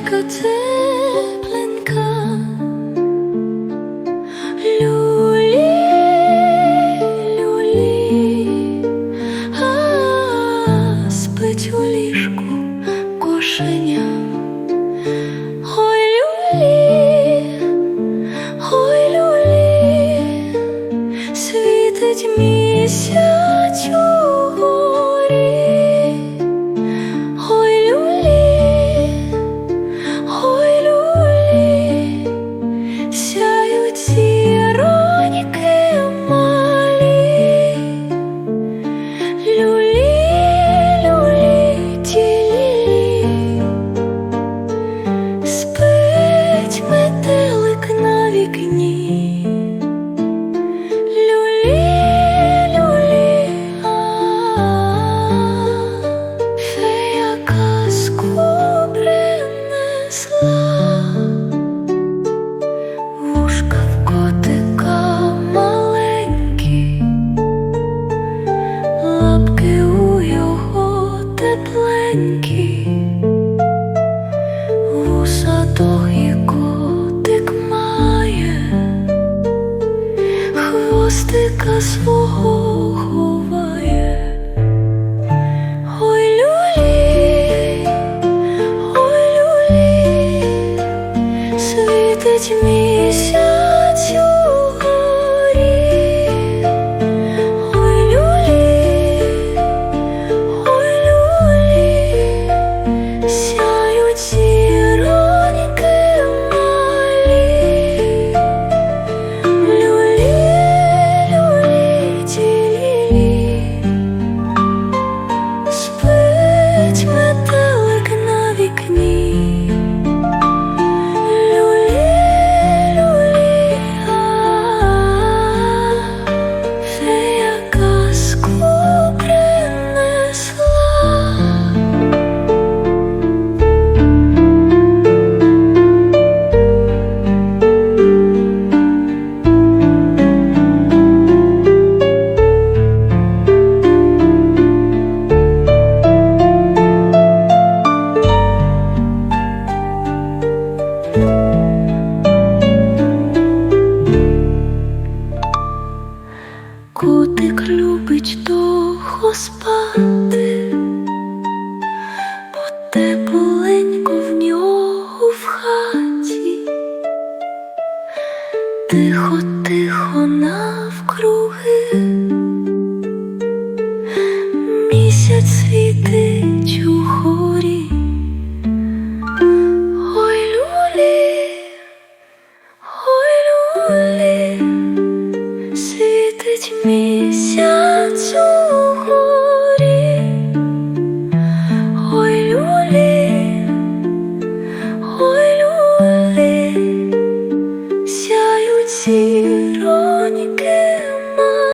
aşkı to. дотика свого. спати, бо тепленько в нього в хаті, тихо, тихо навкруги, місяць світить у горі. Ой, люлі, ой, люлі, світить місяць.